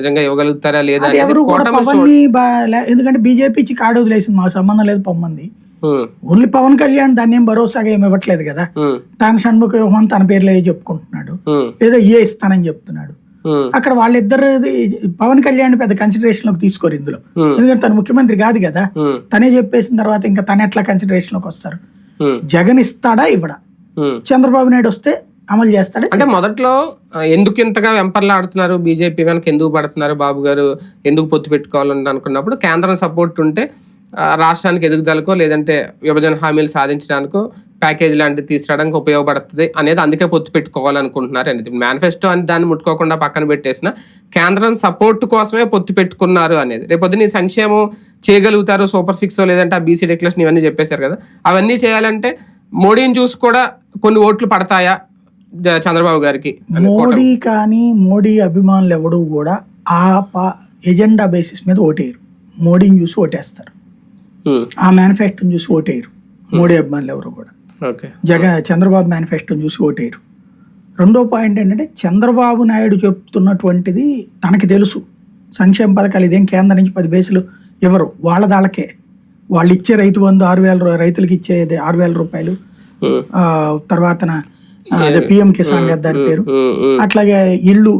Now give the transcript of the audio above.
నిజంగా ఇవ్వగలుగుతారా లేదా అది ఎవరు కూడా కూటమి పవన్ని ఎందుకంటే బీజేపీ ఇచ్చి కాడు వదిలేసింది మాకు సంబంధం లేదు పొమ్మంది ఉమ్, ఓన్లీ పవన్ కళ్యాణ్ దాన్ని ఏం భరోసాగా ఏమి ఇవ్వట్లేదు కదా. ఉమ్, తన షణ్ముఖ వ్యూహం తన పేర్లో ఏదో చెప్పుకుంటున్నాడు. ఉమ్, ఏదో ఏ ఇస్తానని చెప్తున్నాడు. ఉమ్, అక్కడ వాళ్ళిద్దరు పవన్ కళ్యాణ్ పెద్ద కన్సిడరేషన్లోకి తీసుకోరు ఇందులో. Hmm. ఎందుకంటే తను ముఖ్యమంత్రి కాదు కదా. ఉమ్, తనే చెప్పేసిన తర్వాత ఇంకా తన ఎట్లా కన్సిడరేషన్లోకి వస్తారు. ఉమ్, జగన్ ఇస్తాడా ఇవ్వడా? ఉమ్. చంద్రబాబు నాయుడు వస్తే అమలు చేస్తాడా అంటే మొదట్లో ఎందుకు ఇంతగా వెంపర్లాడుతున్నారు? బీజేపీ వెనక ఎందుకు పడుతున్నారు? బాబు గారు ఎందుకు పొత్తు పెట్టుకోవాలని అనుకున్నప్పుడు కేంద్రం సపోర్ట్ ఉంటే రాష్ట్రానికి ఎదుగుదలకో లేదంటే విభజన హామీలు సాధించడానికో ప్యాకేజ్ లాంటివి తీసుకురావడానికి ఉపయోగపడుతుంది అనేది అందుకే పొత్తు పెట్టుకోవాలనుకుంటున్నారు అనేది. మేనిఫెస్టో అని దాన్ని ముట్టుకోకుండా పక్కన పెట్టేసిన కేంద్రం సపోర్ట్ కోసమే పొత్తు పెట్టుకున్నారు అనేది. రేపొద్దున సంక్షేమం చేయగలుగుతారు సూపర్ సిక్స్ లేదంటే ఆ బీసీ డిక్లరేషన్ ఇవన్నీ చెప్పేశారు కదా. అవన్నీ చేయాలంటే మోడీని చూసి కూడా కొన్ని ఓట్లు పడతాయా? చంద్రబాబు గారికి. మోడీ కానీ మోడీ అభిమానులు ఎవడు కూడా ఆ పా- ఎజెండా బేసిస్ మీద ఓటేయరు. మోడీని చూసి ఓటేస్తారు. ఆ మేనిఫెస్టోని చూసి ఓటేయరు. మోడీ అభిమానులు ఎవరు కూడా. జగన్ చంద్రబాబు మేనిఫెస్టోని చూసి ఓటేయరు. రెండో పాయింట్ ఏంటంటే చంద్రబాబు నాయుడు చెప్తున్నటువంటిది తనకి తెలుసు. సంక్షేమ పథకాలు ఇదేం కేంద్రం నుంచి పది బేసులు ఇవ్వరు. వాళ్ళ దాళ్ళకే. వాళ్ళు ఇచ్చే రైతు బంధు ఆరు వేల రైతులకి ఇచ్చేది ఆరు వేల రూపాయలు. ఆ, అదే పిఎం కిసాన్ కదా దాని పేరు. అట్లాగే ఇళ్ళు